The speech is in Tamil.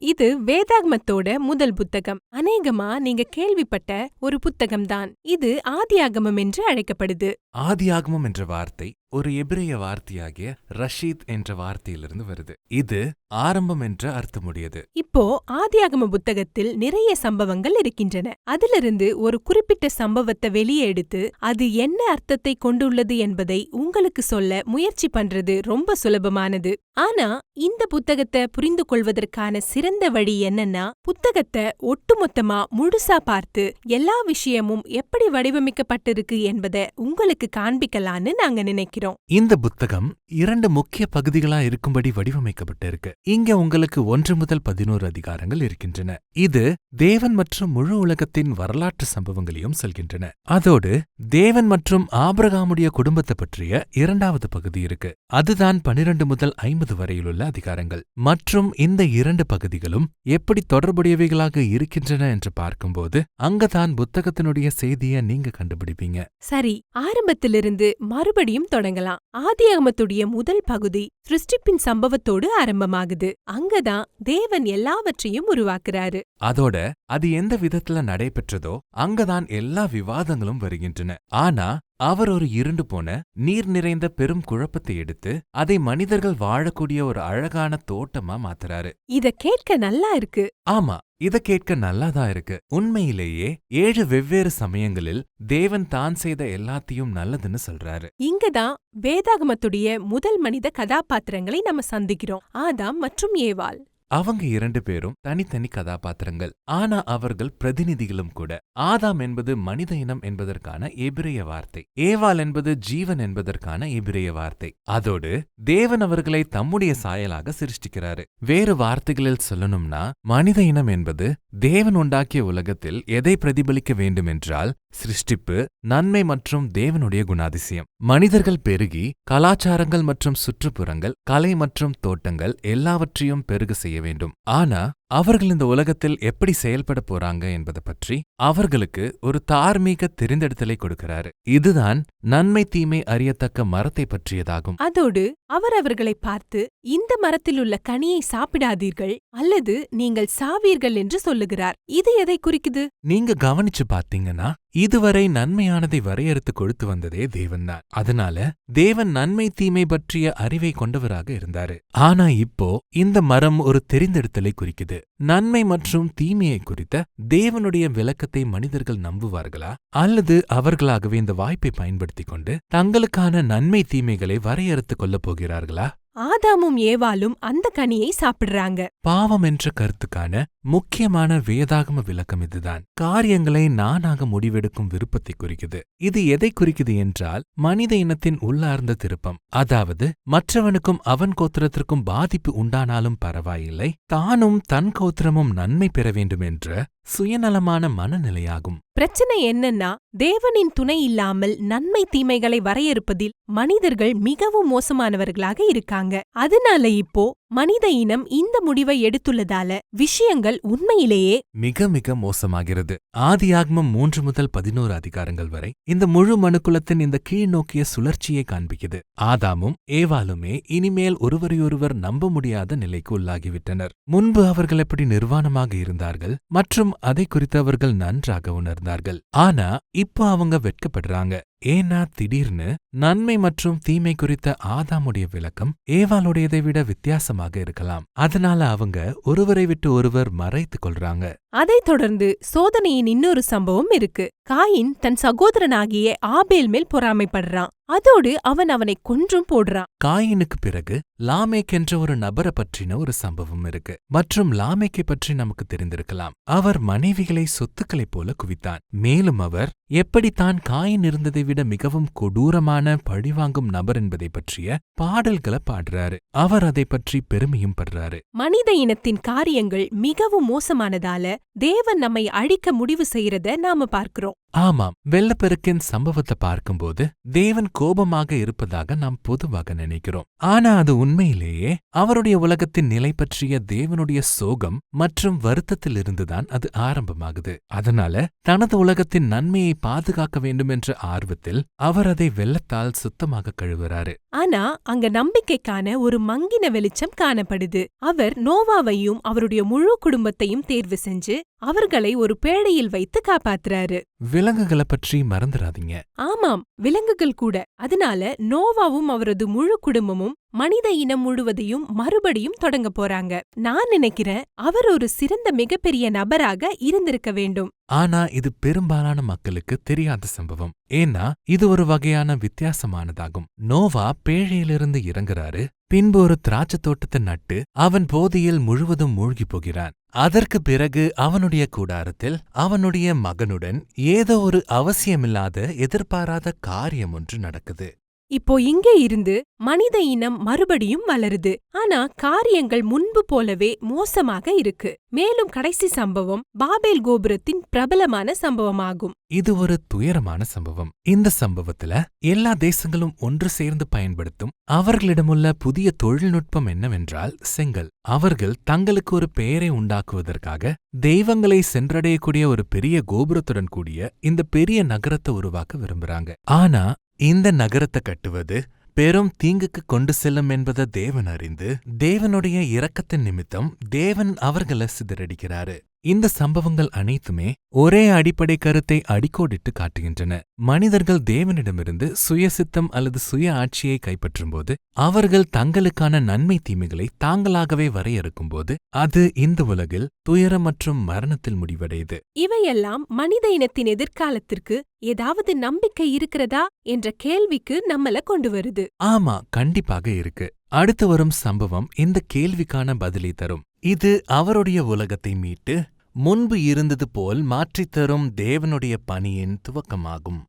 இது வேதாகமத்தோட முதல் புத்தகம். அநேகமா நீங்க கேள்விப்பட்ட ஒரு புத்தகம்தான். இது ஆதியாகமம் என்று அழைக்கப்படுது. ஆதியாகமம் என்ற வார்த்தை ஒரு எபிரேய வார்த்தையாகிய ரஷீத் என்ற வார்த்தையிலிருந்து வருது. இது ஆரம்பம் என்ற அர்த்தமுடையது. இப்போ ஆதியாகம புத்தகத்தில் நிறைய சம்பவங்கள் இருக்கின்றன. அதிலிருந்து ஒரு குறிப்பிட்ட சம்பவத்தை வெளியே எடுத்து அது என்ன அர்த்தத்தை கொண்டுள்ளது என்பதை உங்களுக்கு சொல்ல முயற்சி பண்றது ரொம்ப சுலபமானது. ஆனா இந்த புத்தகத்தை புரிந்து கொள்வதற்கான சிறந்த வழி என்னன்னா புத்தகத்தை ஒட்டுமொத்தமா முழுசா பார்த்து எல்லா விஷயமும் எப்படி வடிவமைக்கப்பட்டிருக்கு என்பதை உங்களுக்கு காண்பிக்கலான்னு நாங்க நினைக்கிறோம். இந்த புத்தகம் இரண்டு முக்கிய பகுதிகளா இருக்கும்படி வடிவமைக்கப்பட்டிருக்கு. இங்க உங்களுக்கு ஒன்று முதல் பதினோரு அதிகாரங்கள் இருக்கின்றன. இது தேவன் மற்றும் முழு உலகத்தின் வரலாற்று சம்பவங்களையும் சொல்கின்றன. அதோடு தேவன் மற்றும் ஆபிரகாமுடைய குடும்பத்தை பற்றிய இரண்டாவது பகுதி இருக்கு. அதுதான் பனிரெண்டு முதல் ஐம்பது வரையிலுள்ள அதிகாரங்கள். மற்றும் இந்த இரண்டு பகுதிகளும் எப்படி தொடர்புடையவைகளாக இருக்கின்றன என்று பார்க்கும்போது அங்கதான் புத்தகத்தினுடைய செய்தியை நீங்க கண்டுபிடிப்பீங்க. சரி ஆரம்பத்திலிருந்து மறுபடியும் தொடங்கலாம் ஆதியாகமத்துடைய முதல் பகுதி சிருஷ்டிப்பின் சம்பவத்தோடு ஆரம்பமாகுது. அங்கதான் தேவன் எல்லாவற்றையும் உருவாக்குறாரு. அதோட அது எந்த விதத்துல நடைபெற்றதோ அங்கதான் எல்லா விவாதங்களும் வருகின்றன. ஆனா அவர் ஒரு இருண்டு போன நீர் நிறைந்த பெரும் குழப்பத்தை எடுத்து அதை மனிதர்கள் வாழக்கூடிய ஒரு அழகான தோட்டமா மாத்துறாரு. இத கேட்க நல்லா இருக்கு. ஆமா இத கேட்க நல்லாதான் இருக்கு? உண்மையிலேயே ஏழு வெவ்வேறு சமயங்களில் தேவன் தான் செய்த எல்லாத்தையும் நல்லதுன்னு சொல்றாரு. இங்கதான் வேதாகமத்துடைய முதல் மனித கதாபாத்திரங்களை நம்ம சந்திக்கிறோம். ஆதாம் மற்றும் ஏவாள். அவங்க இரண்டு பேரும் தனித்தனி கதாபாத்திரங்கள். ஆனா அவர்கள் பிரதிநிதிகளும் கூட. ஆதாம் என்பது மனித இனம் என்பதற்கான எபிரேய வார்த்தை. ஏவால் என்பது ஜீவன் என்பதற்கான எபிரேய வார்த்தை. அதோடு தேவன் அவர்களை தம்முடைய சாயலாக சிருஷ்டிக்கிறாரு. வேறு வார்த்தைகளில் சொல்லணும்னா மனித இனம் என்பது தேவன் உண்டாக்கிய உலகத்தில் எதை பிரதிபலிக்க வேண்டுமென்றால் சிருஷ்டிப்பு நன்மை மற்றும் தேவனுடைய குணாதிசயம். மனிதர்கள் பெருகி கலாச்சாரங்கள் மற்றும் சுற்றுப்புறங்கள் கலை மற்றும் தோட்டங்கள் எல்லாவற்றையும் பெருக செய்ய வேண்டும். ஆனா அவர்கள் இந்த உலகத்தில் எப்படி செயல்பட போறாங்க என்பதை பற்றி அவர்களுக்கு ஒரு தார்மீக தெரிந்தெடுத்தலை கொடுக்கிறாரு. இதுதான் நன்மை தீமை அறியத்தக்க மரத்தை பற்றியதாகும். அதோடு அவர் அவர்களை பார்த்து இந்த மரத்தில் உள்ள கனியை சாப்பிடாதீர்கள் அல்லது நீங்கள் சாவீர்கள் என்று சொல்லுகிறார். இது எதை குறிக்குது? நீங்க கவனிச்சு பாத்தீங்கன்னா இதுவரை நன்மையானதை வரையறுத்து கொடுத்து வந்ததே தேவன்தான். அதனால தேவன் நன்மை தீமை பற்றிய அறிவை கொண்டவராக இருந்தாரு. ஆனா இப்போ இந்த மரம் ஒரு தெரிந்தெடுத்தலை குறிக்குது. நன்மை மற்றும் தீமையை குறித்த தேவனுடைய விளக்கத்தை மனிதர்கள் நம்புவார்களா? அல்லது அவர்களாகவே இந்த வாய்ப்பை பயன்படுத்திக் கொண்டு தங்களுக்கான நன்மை தீமைகளை வரையறுத்துக் கொள்ளப் போகிறார்களா? ஆதாமும் ஏவாளும் அந்த கனியை சாப்பிடுறாங்க. பாவம் என்ற கருத்துக்கான முக்கியமான வேதாகம விளக்கம் இதுதான். காரியங்களை நானாக முடிவெடுக்கும் விருப்பத்தை குறிக்குது. இது எதை குறிக்குது என்றால் மனித இனத்தின் உள்ளார்ந்த திருப்பம். அதாவது மற்றவனுக்கும் அவன் கோத்திரத்திற்கும் பாதிப்பு உண்டானாலும் பரவாயில்லை தானும் தன் கோத்திரமும் நன்மை பெற வேண்டும் என்ற சுயநலமான மனநிலையாகும். பிரச்சனை என்னன்னா தேவனின் துணை இல்லாமல் நன்மை தீமைகளை வரையறுப்பதில் மனிதர்கள் மிகவும் மோசமானவர்களாக இருக்காங்க. அதனால இப்போ மனித இனம் இந்த முடிவை எடுத்துள்ளதால விஷயங்கள் உண்மையிலேயே மிக மிக மோசமாகிறது. ஆதியாகமம் மூன்று முதல் பதினோரு அதிகாரங்கள் வரை இந்த முழு மனுக்குலத்தின் இந்த கீழ்நோக்கிய சுழற்சியை காண்பிக்குது ஆதாமும் ஏவாளுமே இனிமேல் ஒருவரையொருவர் நம்ப முடியாத நிலைக்கு உள்ளாகிவிட்டனர். முன்பு அவர்கள் எப்படி நிர்வாணமாக இருந்தார்கள் மற்றும் அதை குறித்து அவர்கள் நன்றாக உணர்ந்தார்கள். ஆனா இப்போ அவங்க வெட்கப்படுறாங்க. ஏன்னா திடீர்னு நன்மை மற்றும் தீமை குறித்த ஆதாமுடைய விளக்கம் ஏவாளுடையதை விட வித்தியாசமாக இருக்கலாம். அதனால அவங்க ஒருவரை விட்டு ஒருவர் மறைத்துக் கொள்றாங்க. அதைத் தொடர்ந்து சோதனையின் இன்னொரு சம்பவம் இருக்கு. காயின் தன் சகோதரனாகிய ஆபேல் மேல் பொறாமைப்படுறான். அதோடு அவன் அவனை கொன்றும் போடுறான். காயினுக்கு பிறகு லாமேக் என்ற ஒரு நபரை பற்றின ஒரு சம்பவம் இருக்கு. மற்றும் லாமேக்கை பற்றி நமக்கு தெரிந்திருக்கலாம். அவர் மனைவிகளை சொத்துக்களைப் போல குவித்தான். மேலும் அவர் எப்படி தான் காயின் இருந்ததை விட மிகவும் கொடூரமான பழிவாங்கும் நபர் என்பதை பற்றிய பாடல்களை பாடுறாரு. அவர் அதை பற்றி பெருமையும் படுறாரு. மனித இனத்தின் காரியங்கள் மிகவும் மோசமானதால தேவன் நம்மை அழிக்க முடிவு செய்யறத நாம பார்க்கிறோம். ஆமாம் வெள்ளப்பெருக்கின் சம்பவத்தை பார்க்கும்போது தேவன் கோபமாக இருப்பதாக நாம் பொதுவாக நினைக்கிறோம். ஆனா அது உண்மையிலேயே அவருடைய உலகத்தின் நிலை பற்றிய தேவனுடைய சோகம் மற்றும் வருத்தத்திலிருந்துதான் அது ஆரம்பமாகுது. அதனால தனது உலகத்தின் நன்மையை பாதுகாக்க வேண்டும் என்ற ஆர்வத்தில் அவர் அதை வெள்ளத்தால் சுத்தமாக கழுவுறாரு. ஆனா அங்க நம்பிக்கைக்கான ஒரு மங்கின வெளிச்சம் காணப்படுது. அவர் நோவாவையும் அவருடைய முழு குடும்பத்தையும் தேர்வு செஞ்சு அவர்களை ஒரு பேழையில் வைத்து காப்பாத்துறாரு. விலங்குகளை பற்றி மறந்துடாதீங்க ஆமாம் விலங்குகள் கூட. அதனால நோவாவும் அவரது முழு குடும்பமும் மனித இனம் முழுவதையும் மறுபடியும் தொடங்க போறாங்க. நான் நினைக்கிறேன் அவர் ஒரு சிறந்த மிகப்பெரிய நபராக இருந்திருக்க வேண்டும். ஆனா இது பெரும்பாலான மக்களுக்கு தெரியாத சம்பவம். ஏன்னா இது ஒரு வகையான வித்தியாசமானதாகும். நோவா பேழையிலிருந்து இறங்குறாரு. பின்பு ஒரு திராட்சை தோட்டத்தை நட்டு அவன் போதையில் முழுவதும் மூழ்கி போகிறான். அதற்கு பிறகு அவனுடைய கூடாரத்தில் அவனுடைய மகனுடன் ஏதோ ஒரு அவசியமில்லாத எதிர்பாராத காரியம் ஒன்று நடக்குது. இப்போ இங்கே இருந்து மனித இனம் மறுபடியும் வளருது. ஆனா காரியங்கள் முன்பு போலவே மோசமாக இருக்கு. மேலும் கடைசி சம்பவம் பாபேல் கோபுரத்தின் பிரபலமான சம்பவமாகும். இது ஒரு துயரமான சம்பவம். இந்த சம்பவத்துல எல்லா தேசங்களும் ஒன்று சேர்ந்து பயன்படுத்தும் அவர்களிடமுள்ள புதிய தொழில்நுட்பம் என்னவென்றால் செங்கல். அவர்கள் தங்களுக்கு ஒரு பெயரை உண்டாக்குவதற்காக தெய்வங்களை சென்றடையக்கூடிய ஒரு பெரிய கோபுரத்துடன் கூடிய இந்த பெரிய நகரத்தை உருவாக்க விரும்புறாங்க. ஆனா இந்த நகரத்தை கட்டுவது பெரும் தீங்குக்கு கொண்டு செல்லும் என்பதை தேவன் அறிந்து தேவனுடைய இரக்கத்தின் நிமித்தம் தேவன் அவர்களை சிதறடிக்கிறாரு. இந்த சம்பவங்கள் அனைத்துமே ஒரே அடிப்படை கருத்தை அடிக்கோடிட்டு காட்டுகின்றன. மனிதர்கள் தேவனிடமிருந்து சுயசித்தம் அல்லது சுய ஆட்சியை கைப்பற்றும்போது அவர்கள் தங்களுக்கான நன்மை தீமைகளை தாங்களாகவே வரையறுக்கும்போது அது இந்த உலகில் துயரம் மற்றும் மரணத்தில் முடிவடையுது. இவையெல்லாம் மனித இனத்தின் எதிர்காலத்திற்கு ஏதாவது நம்பிக்கை இருக்கிறதா என்ற கேள்விக்கு நம்மள கொண்டு வருது. ஆமா கண்டிப்பாக இருக்கு. அடுத்து வரும் சம்பவம் இந்த கேள்விக்கான பதிலை தரும். இது அவருடைய உலகத்தை மீட்டு முன்பு இருந்தது போல் மாற்றித் தரும் தேவனுடைய பணியின் துவக்கமாகும்.